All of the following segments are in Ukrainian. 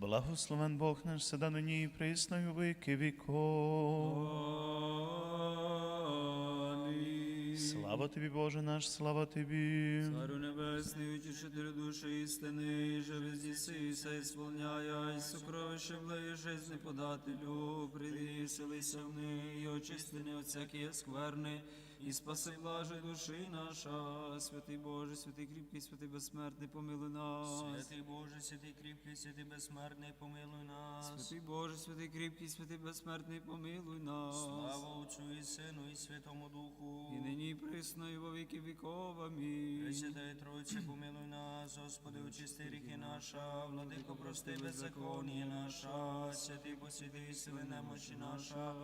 Благословен Бог наш седа нині і присно і у віков. Слава тобі, Боже наш, слава тобі. Царю небесний, утішителю душі істини, же везді си, все ісполняя, і сокровище влеє жизни подателю, прийди селися в неї, і очисти не от всякої скверни, і спаси блаже душі наша, святий Боже, святий кріпкий, святий безсмертний, помилуй нас. Святий Боже, святий кріпкий, святий безсмертний, помилуй нас. Святий Боже, святий кріпкий, святий безсмертний, помилуй нас. Слава Отцю і Сину, і Святому Духу. І нині і присно, і во віки віков. Амінь. Пресвятая Тройце, помилуй нас, Господи, очисти гріхи наша, владико, прости беззаконія наша, святий посвятий сили немочі наша,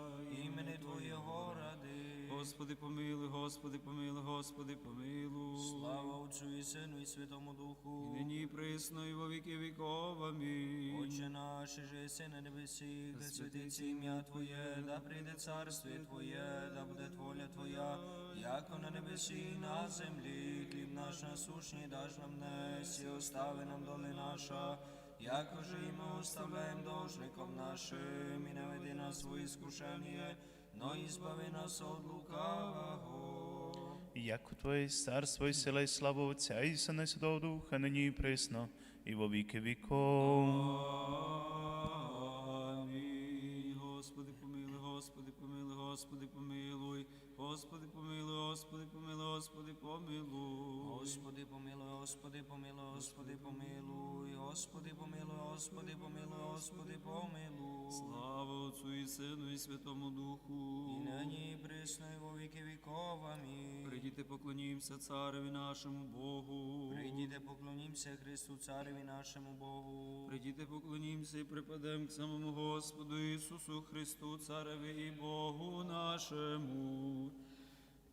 імени Твоєго ради. Господи, помилуй, Господи, помилуй, Господи, помилуй. Слава Отцю і Сину, і Святому Духу. І нині присно, і во віки віков. Амінь. Отче наш, же єси на небесі, да святиться ім'я Твоє, да прийде царство Твоє, да буде воля Твоя, яко на небесі і на землі. Хліб наш насущний даш нам днес, і остави нам доли наша, яко же і ми оставляємо должником нашим, і не веди нас у іскушення, збави нас от лукавого. Яко Твоє царство і сила і слава Отця і Сина і Святого Духа, нині і присно, і во віки віков. Амінь. Господи, помилуй, Господи, помилуй, Господи, помилуй, Господи, помилуй, Господи, помилуй, Господи, помилуй. Господи, помилуй, Господи, помилуй, Господи, помилуй, Господи, помилуй, Господи, помилуй, Господи, помилуй. Слава Отцу і Сину і Святому Духу. І нині і присно, і во віки віков. Амінь. Прийдіте, поклонімося цареві нашому Богу. Прийдіте, поклонімся Христу Цареві нашому Богу. Прийдіте, поклонімся і припадемо к самому Господу Ісусу Христу, Цареві і Богу нашому.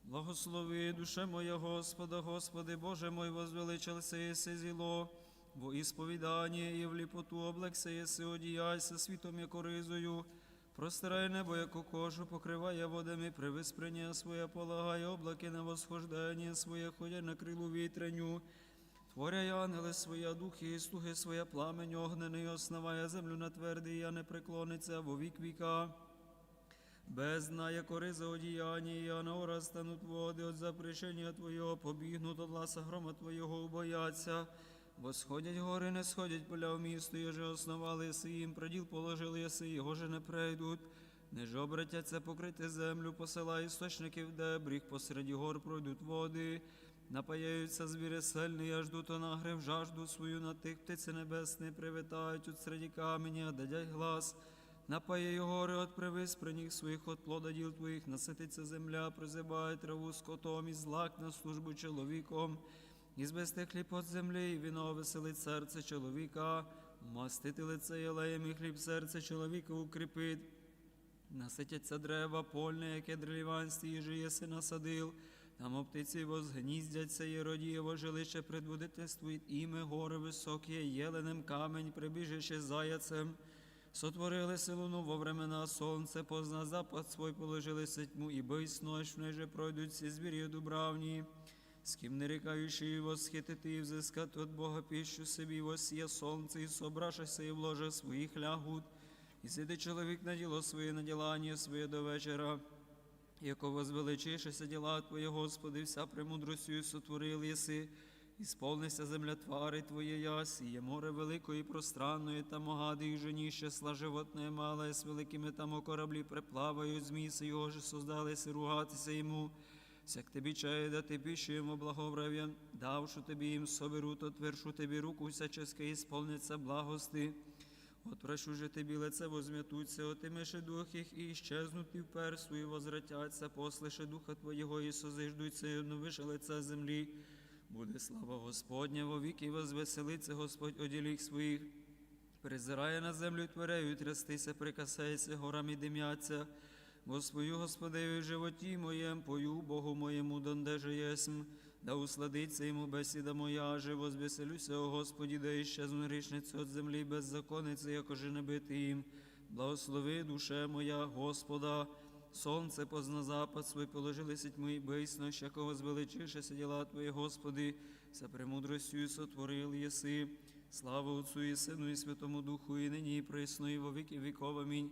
Благослови душе моя Господа, Господи, Боже мой, возвеличился єси зіло, во ісповідання і в ліпоту облекся єси, одіяйся світом, яко ризою, простирай небо, яко кожу, покриває водами, привиспрення своє полагає облаки на восхождення своє, ходя на крилу вітреню. Творяй ангели своя духи і слуги своя пламень огнений, основає землю на твердий, а не преклониться во вік віка. Бездна, яко риза одіяння, і анора стануть води от запрещення Твоєго, побігнуть от ласа грома Твоєго, убояться. Восходять гори, не сходять поля в місто, йоже основали єси їм, проділ положили єси, його же не прийдуть. Не ж обратяться покрити землю, посила істочників дебріх, посереді гор пройдуть води, напаяються звіри сильні, аж дуто нагрив жажду свою на тих птиці небесні, привітають от середі каменя, дадять глас. Напає гори от привис при них своїх от плода діл твоїх, насититься земля, призиває траву скотом і злак на службу чоловіком. І збести хліб от землі, і віно веселить серце чоловіка, мастити лице єлеєм і хліб серце чоловіка укріпить. Наситяться дерева польне, яке дреліванстві їжі єси насадил, там оптиці возгніздяться і родієво жилище предводительствує іме гори високі, єленем камень, прибіжище заяцем. Сотворили силуну во времена сонце, позна запад свой положили тьму, і ночь, в неї же пройдуть всі звір'я дубравні. З ким не рікаючи восхитити і взискати от Бога піщу собі, восіє сонце, і собрашися і вложи своїх лягут. І сиди чоловік на діло своє, на ділання своє до вечора. Яко возвеличишися діла Твої, Господи, вся премудростю сотворил єси, і сповнися земля твари Твоє ясі, є море великої пространної, там огади і женіще, сла животне мале, з великими там о кораблі приплавають, зміси його же создалися ругатися йому. Сяк тобі чає дати піщу йому благоврав'я, давшу тобі їм соберу, то твершу тобі руку всяческа і сповниться благости. От прошу же тобі лице возм'ятуться, отимеше дух їх і щезнуть і вперсу, і возвратяться, послише духа Твоєго і созиждуться, і обновише лице землі. Буде слава Господня во віки, возвеселиться Господь оділіх своїх. Призирає на землю тверею, трястися, прикасається, горами дим'яться. Бо свою Господеві в животі моєм, пою Богу моєму, донде же єсмь, да усладиться йому бесіда моя, же возвеселюся, о Господі, да іщезну грішницю от землі беззаконниці, яко же не бити їм. Благослови душе моя, Господа, сонце позна запад свій положилися тьми, бисно, якого звеличишеся діла Твої, Господи, за премудростю сотворил єси. Слава Отцу і Сину, і Святому Духу, і нині, і присно, і во віки віков. Амінь.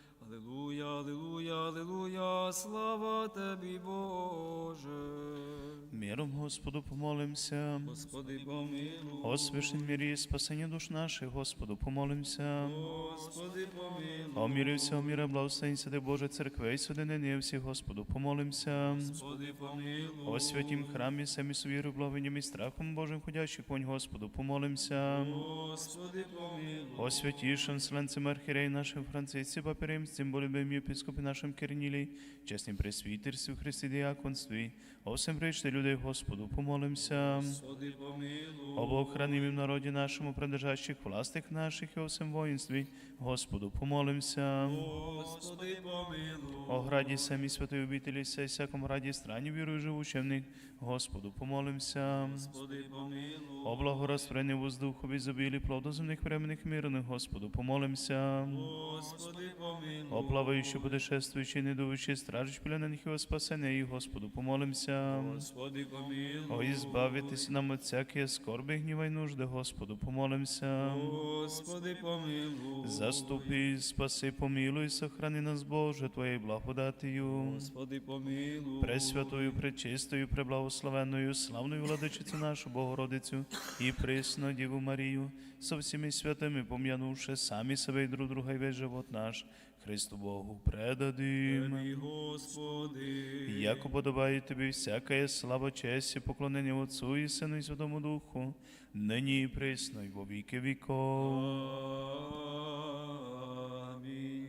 Алілуя, алілуя, алілуя, слава тобі, Боже. Миром Господу помолимся. Господи, помилуй. О священ мирі, спасення душ наших, Господу помолимся. Господи, помилуй. О мірі всього міра, благословень святи Боже церкви, і судинення всіх, Господу помолимся. Господи, помилуй. О святім храмі, самі з вірою, і страхом Божим, ходячий понь, Господу помолимся. Господи, помилуй. О святішим вселенцем архірей нашим Франциці, папіримцям, болюбим єпископі нашим Кирнілі, чеснім пресвітерстві, Христі діаконстві, о всем прийшли людей, Господу помолимся. Господи, помилуй. Об охранимім народі нашому, придержащих властих наших і о воїнстві, Господу помолимся. Господи, помилуй. О граді самі святої обителі, сей всякому раді страні вірую живучим них, Господу помолимся. Господи, помилуй. О благорозтворенні воздуху, в ізобілі плоду земних временних мирних, Господу помолимся. Господи, помилуй. О плаваючи, путешествуючи, недуючи, стражич пленених і о спасення їх, Господу помолимся. Господи, помилуй. О, ізбавитися нам от всякої скорби, гніва й нужди, Господу помолимся. Господи, помилуй. Заступи, спаси, помилуй, сохрани нас, Боже, Твоєю благодатію. Господи, помилуй. Пресвятою, пречистою, преблагословенною, славною владичицю нашу Богородицю і присну Діву Марію, со всіми святими пом'янувши самі себе і друг друга і весь живот наш, Христу Богу предадим. Мій Господи. Яко подобає тобі всяка слава, честь і поклонення Отцу і Сину і Святому Духу, нині і присно, і во віки віков. Амінь.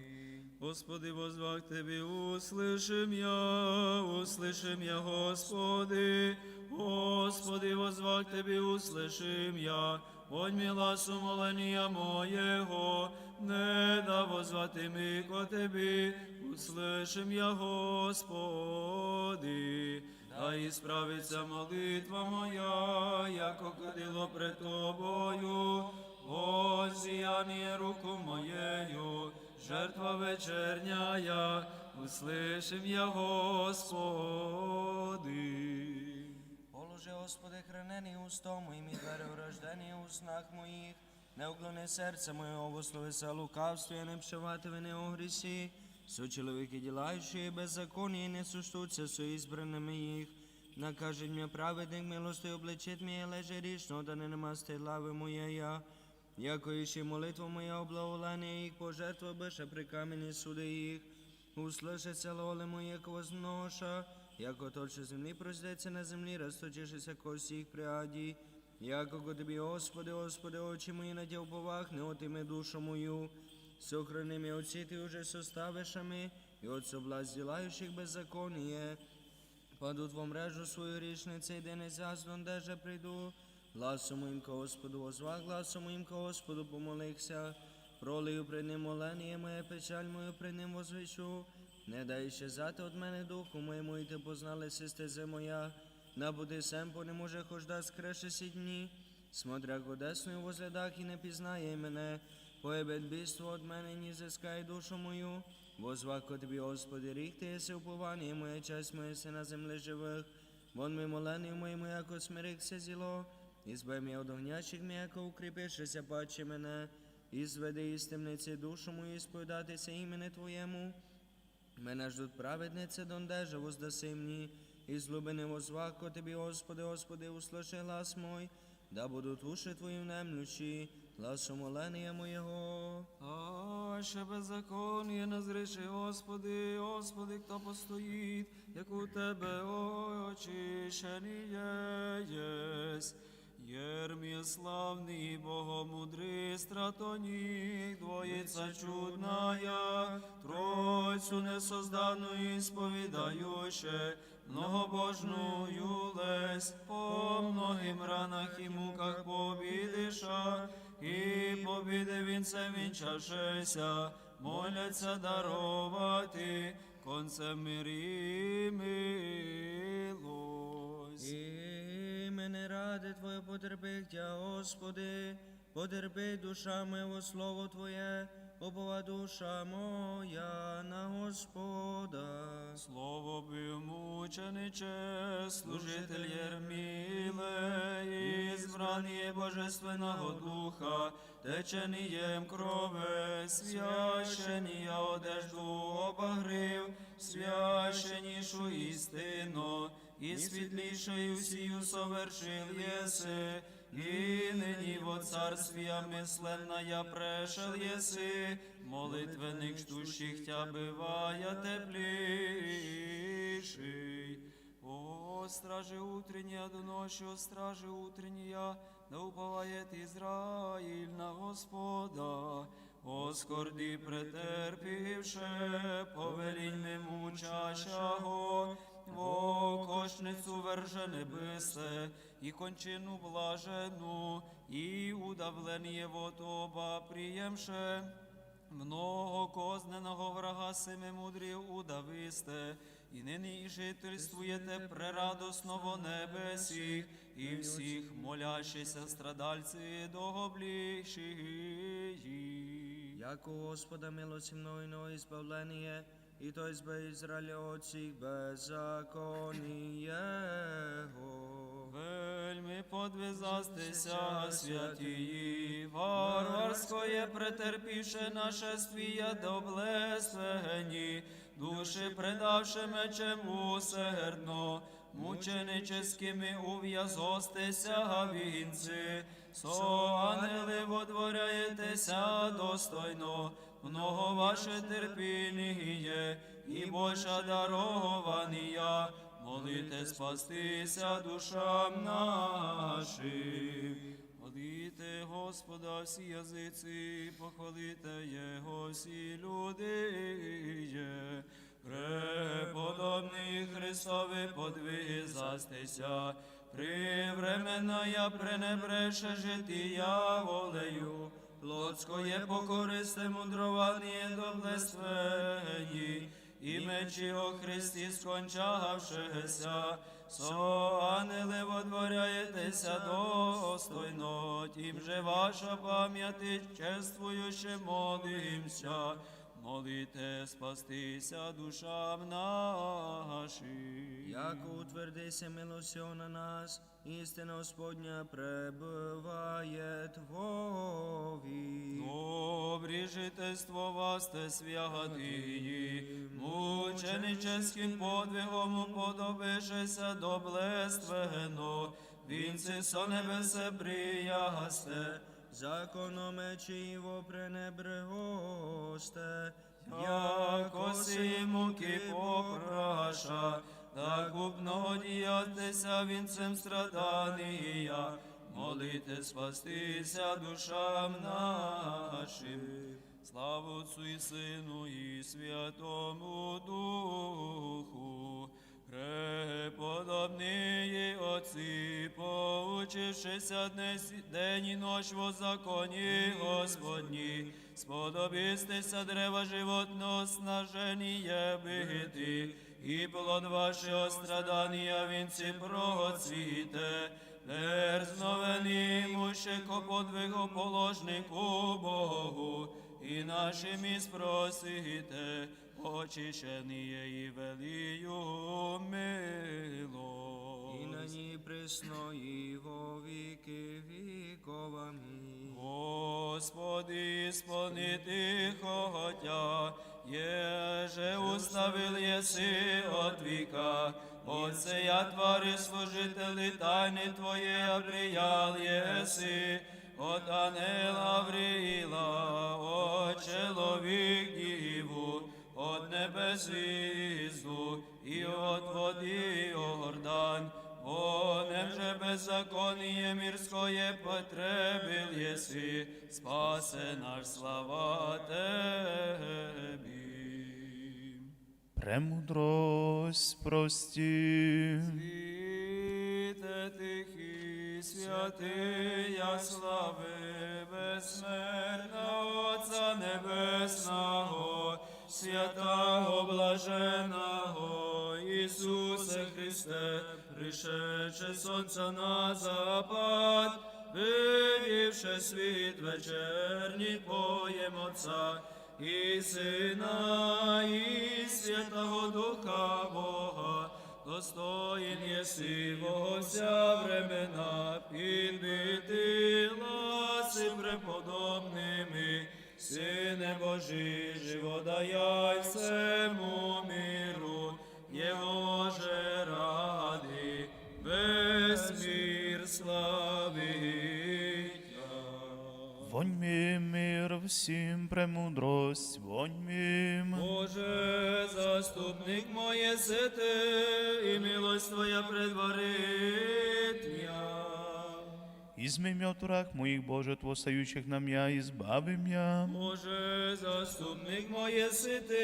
Господи, возвах Тебе, услышим я, услышим я, Господи. Господи, возвах Тебе, услышим я, Подь миласу моления моєго, не да возвати ми ко Тебе, услышим я, Господи. Да ісправиться молитва моя, яко кадило пред Тобою, Озіяніє руку моєю, жертва вечерняя, услышим я, Господи. Положи, Господи, хранені устом моїм і двері урождені у снах моїх. Не уклони серце моє, обословися лукавство, і не вшивати вини у грісі. Со чоловіки ділаючи беззаконні, і не суштуться со ізбраними їх. Накажіть мені праведник, милостю обличить мені, леже річно, да не намасти лави моєя. Яко іще молитва моя облаголення їх, пожертва беше при камені суди їх. Услышаться лоли моє яко точно землі проздеться на землі, розточишися кості їх приаді. Яко го тобі, Господи, Господи, очі мої надів повах, не отиме душу мою. Оці ти уже составишами, і от соблазн ділаючих беззаконіє. Падуть во мрежу свою річниці, де не зяздон, де же прийду. Пролию при ним молення моє, печаль мою при ним возвищу. Не дай щезати від мене духу моєму, і ти познали стезе моя. Набуди семпо не може хожда скреше сі дні. Смотря годесною возглядах і не пізнає мене. Поебет бійство від мене, ні зискай душу мою. Возвах ко тобі, Господи, рік ти єси уповання моя, часть моя си на землі живих. Вон ми молений моєму, яко смирикся зіло. І збай од огнячих мій, яко укріпишися, паче мене. І зведи із темниці душу мою, і сповідатися імені Твоєму. Мене ждуть праведниці, дондеже воздаси мені, і злюбини возвах ко Тобі, Господи, Господи, услыши глас мой, да будуть уші Твої внемлющі, гласу моления моєго. А ще беззаконня назріши, Господи, Господи, хто постоїть, як у Тебе очищені єсть. Славний, Богомудрий, стратонік, двоїця чудная, Тройцю несоздану ісповідающе, многобожную лесть, по многим ранах і муках побідиша, і побіди вінцем вінчашеся, моляться дарувати, концем мирі милость. Мене ради Твоє потерпи, Тя, Господи, потерпи душа моєго слово Твоє, Опова душа моя на Господа. Слово бив мучениче, служитель Єрміле, избрание Божественного Духа, теченієм крови, священія одежду обагрив, священішу істину, і світлішою всію совершил єси, і нині во царствія мисленная прешел єси, молитвеник штущих тя бивая тепліший. О, стражи утренняя до ночи, о стражи утренняя, да уповает Израиль на Господа. О, скорді претерпівше, повелінь ми мучащого, во кошницю вержене бисте, і кончину блажену, і удавлення вот оба приємше. Много козненого врага семи мудрів удависте, і нині жительствуєте прерадосно во небесі, і всіх молящися страдальці догодбліші. Яко Господа милости мнойно избавление, и то избе Израиля от всіх беззаконієго. Вельми подвизастися святії, варварськоє претерпівше нашествія до блесвені, душі предавши мечем усердно, мученическими ув'язостися вінці, со ангели водворяєтеся достойно, много ваше терпіння, і Божа дарованія, молите спастися душам нашим. Моліте Господа всі язиці, похвалите Його всі люди. є. Преподобний Христові подвиги застися, привременно я пренебреше життя волею, плотськоє покористе мудрование до блесвені, і мечі о Христі скончавшися, со ангели водворяєтеся достойно, тім же ваша пам'ять чествуючи молимся, молите спастися душам нашим. Яко утвердися милостью на нас, істина Господня пребыває Твові. Добрі жительство вас те святиї, мученическим подвигом уподобишеся до блественно, вінці со небесе приясте, Законом мечі пренебрегосте, яко сі муки попраша, так обнодіятися вінцем страдання, молите спастися душам нашим. Слава Отцу і Сину і Святому Духу, преподобні Отці, поучившися день і ночь во законі Господні, сподобістися древа животного снаженіє бити, і плод вашого страдання вінці процвіте, Дерзновені муще подвигу положнику Богу, і нашим і спросите, очищеніє і велію мило. і на ній присно його віки віковами. Господи, исполнити хотя, еже уставил еси от века, Отце я твари служители тайны Твоей обриял еси, от ангела Авриила, от человек диву, от небес звізду, і от води Йордан, Вонем же беззаконие мирское потребил еси, спасе наш слава Тебі. Премудрость прості. Світе святия слави, безсмертного Отця Небесного, святого блаженого Ісусе Христе, пришедше сонця на запад, видівши світ вечерній Твоєм Отця, і Сина, і Святого Духа Бога, достоїн єси вся времена, підбити ласи преподобними, Сине Божий, живодаяй всему миру, Його же ради, весь мир славить. Вонь ми мир всім премудрость, вонь ми. Боже, заступник моє сити, і милость Твоя предварит я. Ізми м'я в турах моїх, Боже, твостаючих нам я, ізбави м'я. Боже, заступник моє сити,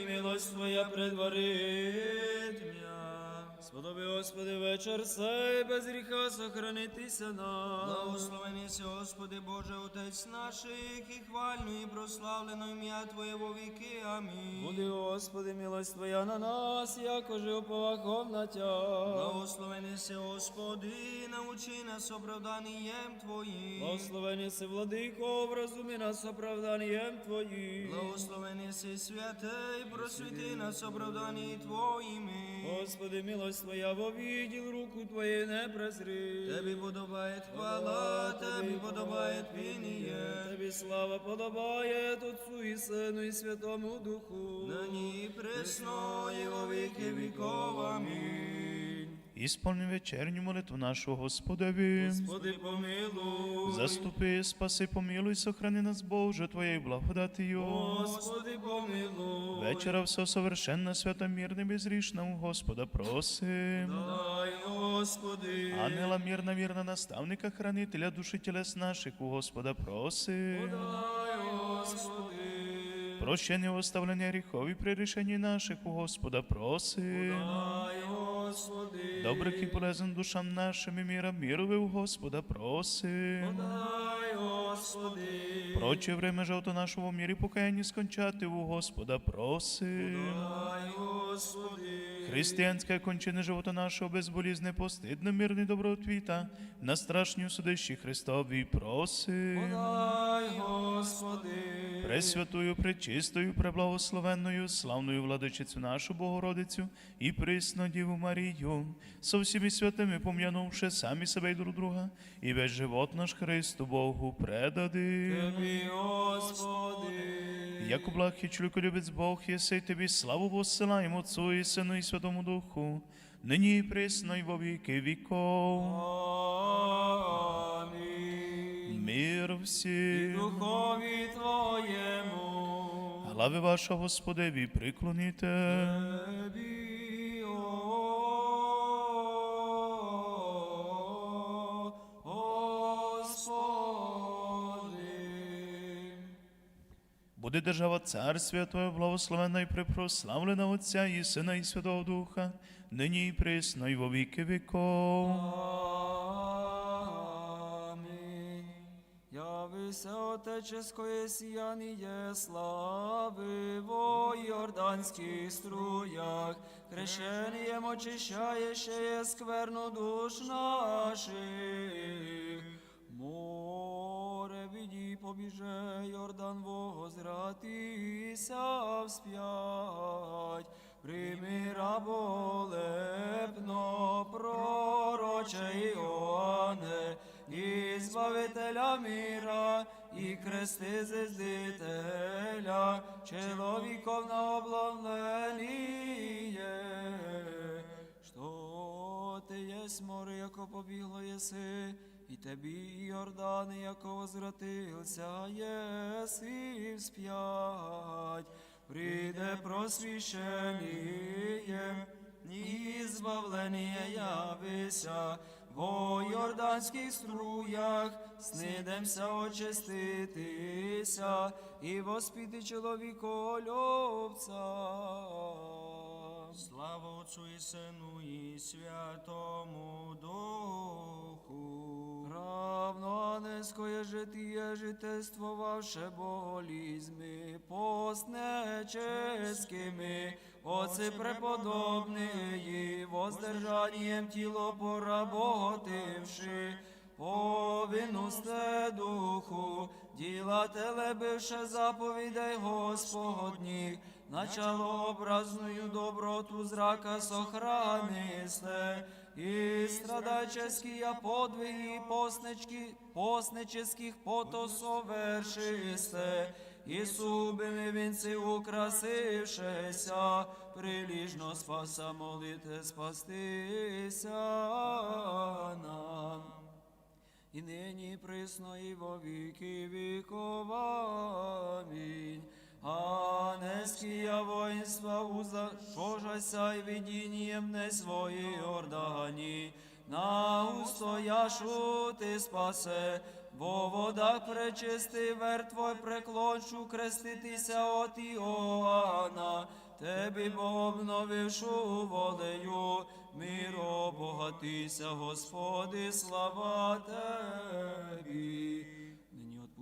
і милость Твоя предварит м'я. Сподоби, Господи, вечір сей, без гріха сохранитися нам. Благословений си, Господи Боже, Отець наших, і хвально і прославлено ім'я Твоє во віки. Амінь. Буди, Господи, милость Твоя на нас, якоже уповахом на Тя. Благословений си, Господи, научи нас оправданням Твоїм. Благословені си, владико, вразумі нас оправданням Твоїм. Благословений си, святий, просвіти нас оправдані Твоїми. Господи, милость Твоя, во відділ руку Твоє не прозри. Тебі подобає хвала, Тебі подобає пініє. Тебі слава подобає Отцу і Сину і Святому Духу. На і пресно, і во віки віков. Амінь. Ісполни вечерню молитву нашу Господеві. Господи, помилуй. Заступи, спаси, помилуй, сохрани нас, Боже, Твоєю благодатію. Господи, помилуй. Вечора все совершенна, свята, мирна, безрішна, у Господа просим. Дай, Господи. Ангела мирна, вірна, наставника, хранителя душі тілес наших, у Господа просим. Дай, Господи. Прощення, оставлення гріхов і при рішенні наших, у Господа просим. Дай, Господи. Добрих і полезних душам нашим і міра мірови у Господа просим. Подай, Господи. Проче время жовто нашого в мірі покаянні скончати у Господа просим. Подай, Господи. Християнська кончина живота нашого безболізне, постидно, мирний добротвіта, на страшню судищі Христові просим. Дай, Господи. Пресвятую, пречистою, преблагословенною, славною владичицю нашу Богородицю і присну Діву Марію, со всіми святими пом'янувши самі себе й друг друга, і весь живот наш Христу Богу предади. Тобі, Господи. Як благ і чоловіколюбець Бог, єси тобі славу посилаємо Отцу і Сину і Святому Духу, нині і присно і во віки віков. Амінь. Мир всім. Духові Твоєму. Глави ваша Господеві приклоніте. Тобі, Буде держава царствія Твоє благословена і припрославлена Отця і Сина і Святого Духа, нині і присно і во віки віков. Амінь. Явися отеческое сіяніє слави во Йорданських струях, крещенієм очищаєше скверну душ наших. Побіже, Йордан возратися вспять. Прийми раболепно, пророче Іоанне, і збавителя міра, і крести зиздителя, чоловіков на облавленіє. Що ти єсть море, яко побігло єси, і тебі Йордан, яко возвратився єси вспять. Прийде просвіщеніє, і збавлення явися, во Йорданських струях, снидемся очиститися, і воспіти чоловіколюбця. Слава Отцу і Сину і Святому Духу. Низкое житие житествовавше болізьми, постнеческими, оці преподобні, воздержанієм тіло поработивши, по повинусте духу, діла телебивше заповідей Господніх, начало образною доброту зрака сохранисте, і страдаческие подвиги постнечки, постнических потосовершисте, і субими вінці украсившеся, приліжно спаса молите спастися нам. І нині присно і во віки віков. Амінь. А нескія воїнства уза, шожася й видінням не свої ордані, на устояшу ти спасе, бо вода пречисти вер твой преклончу креститися от Іоанна, Тебі Бог обновившу волею, миро обогатися, Господи, слава Тебі.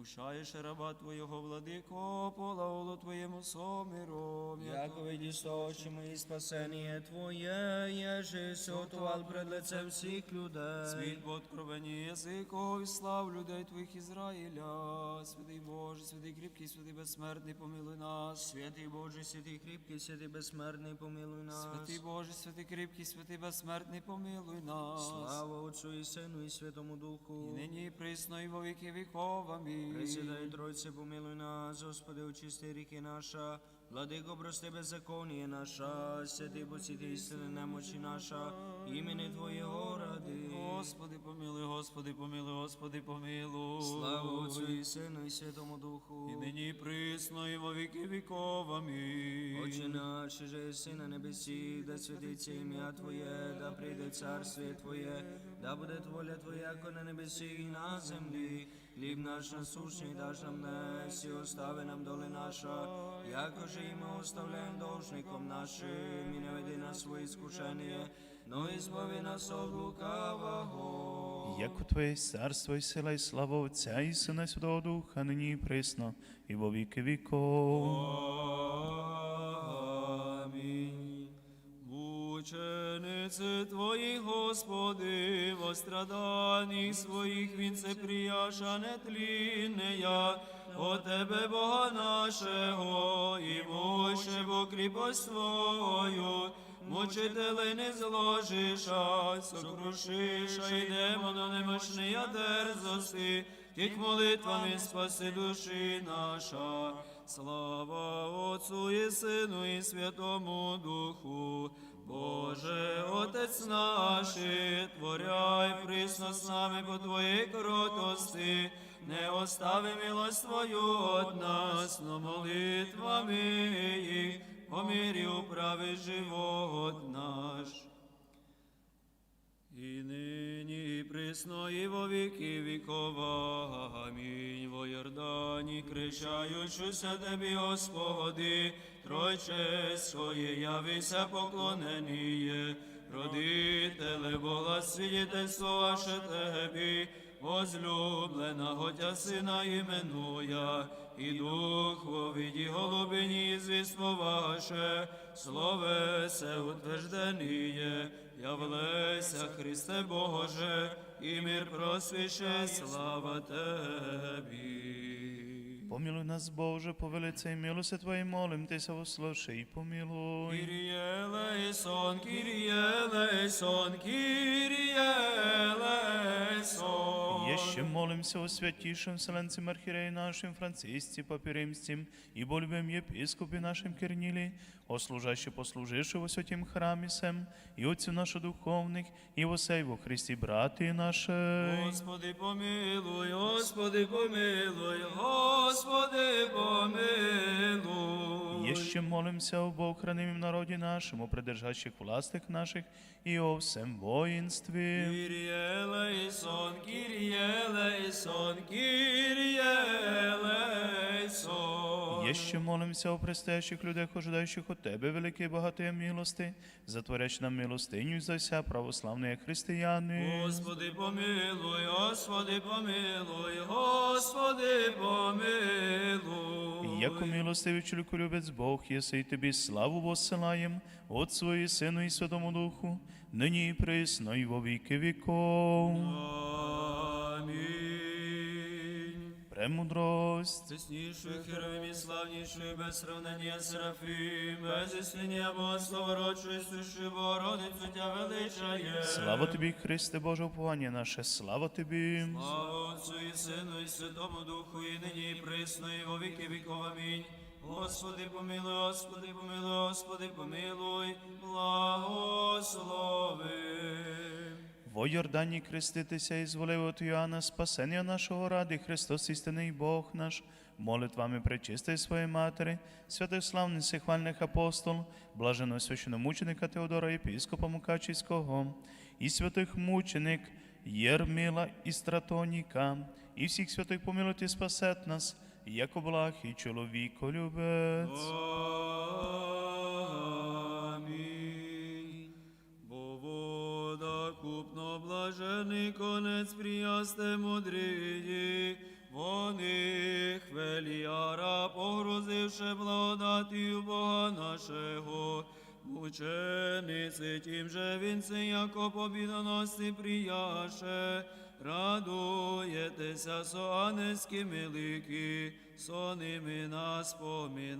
Отпущаєш раба Твоєго, владико, полаулу Твоєму сомирові. Яко видишь очи мои спасение Твое, еже сотувал пред лицем всіх людей. Світ по откровенні язиков, слав людей Твоїх Ізраїля. Святий Боже, святий кріпкий, святий безсмертний, помилуй нас. Святий Боже, святий кріпкий, святий безсмертний, помилуй нас. Святий Боже, святий кріпкий, святий безсмертний, помилуй нас. Слава Отцу і Сину і Святому Духу. І нині і присно, і во віки віков. Амінь. Пресвятай Тройце, помилуй нас, Господи, очисти ріки наша, Владико, прости беззаконие наша, святий посіти істини немочі наша, імені Твоєго ради. Господи, помилуй, Господи, помилуй, Господи, помилуй. Слава Отцу і Сину і Святому Духу. І нині присно, і во віки віков. Амінь. Отче наш, же єси на небесі, да святиться ім'я Твоє, да прийде царствіє Твоє, да буде воля Твоя, як на небесі і на землі. Хліб наш насущний даш нам днес, і остави нам доли наша, якоже і ми оставляємо должником нашим, і не веди нас в іскушення, но і збави нас от лукавого. Яко Твоє царство і сила і слава Отця і Сина Святого Духа, нині і присно, і во віки віков. Мучениці Твої, Господи, во страданнях своїх він прияша нетліннея, о Тебе, Бога нашого, і муще бо кріпость Твою, мучителей не зложиша, сокрушиша і демону немощния дерзости, тих молитвами спаси душі наша. Слава Отцу і Сину і Святому Духу, Боже, Отець наш, творяй присно з нами по Твоїй кротости, не остави милость Твою от нас, но молитвами їх, по мирі управи живот наш. І нині і присно, і во віки вікова. Амінь. Во Йордані, кричаючуся Тебі, Господи, Тройче своє явися поклоненіє. Родителе Бога, свідетельство ваше Тебі, возлюблена Готя Сина іменуя, і Дух во віді голубині звіство ваше, словесе утвержденіє, явлеся Христе Боже, і мир просвіше, слава Тебі. Помилуй нас, Боже, по велице милости Твоей, молим Тися, услыши и помилуй. Кирие лейсон, Кирие лейсон, Кирие лейсон. Еще молимся о святейшем Вселенцем Архиерее нашим Франциске, Папе Римским, и болюбим епископе нашим Кирниле, о служаще послужившего во святем храме сем, и отцу наших духовных, и во сей во Христе братья наши. Господи помилуй, Господи помилуй, Господи помилуй. Еще молимся об охранимом народе нашем, о придержащих властях наших, и о всем воинстве. Кіріє лейсон, кіріє лейсон, кіріє лейсон. Еще молимся о предстоящих людях, ожидающих от Тебе великие богатые милости, затворящ нам милостиню за вся православные християни. Господи помилуй, Господи помилуй, Господи помилуй. Яко милостивый человеколюбец Бог, если и Тебе славу воссылаем, Отцу и Сыну и Святому Духу, ныне и пресно и во веки веков. Премудрость. Чеснішою херовим і славнішою, без сравнення Серафим, без існення Богослова, родчою, сущою Богородицю тя величає. Слава тобі, Христе Боже, уповання наше, слава тобі. Слава Отцю і Сину, і Святому Духу, і нині, і присно, і во віки віков. Амінь. Господи, помилуй, Господи, помилуй, Господи, помилуй, благослови. Во Йордані креститися і зволив от Йоанна спасення нашого ради, Христос істинний Бог наш, молитвами пречистої своєї матері, святих славних всехвальних апостол, блаженого священомученика Теодора єпископа Мукачівського, і святих мученик Єрмила і Стратоніка, і всіх святих помилуйте спасет нас, як благ і чоловіколюбець. Амінь. Блажений конець приясте мудрії, вони хвеліара, погрузивши благодатію Бога нашого, мучениці тим же він це, яко побідоносці прияше, радуєтеся со ангельськими лики, со ними нас поминайте.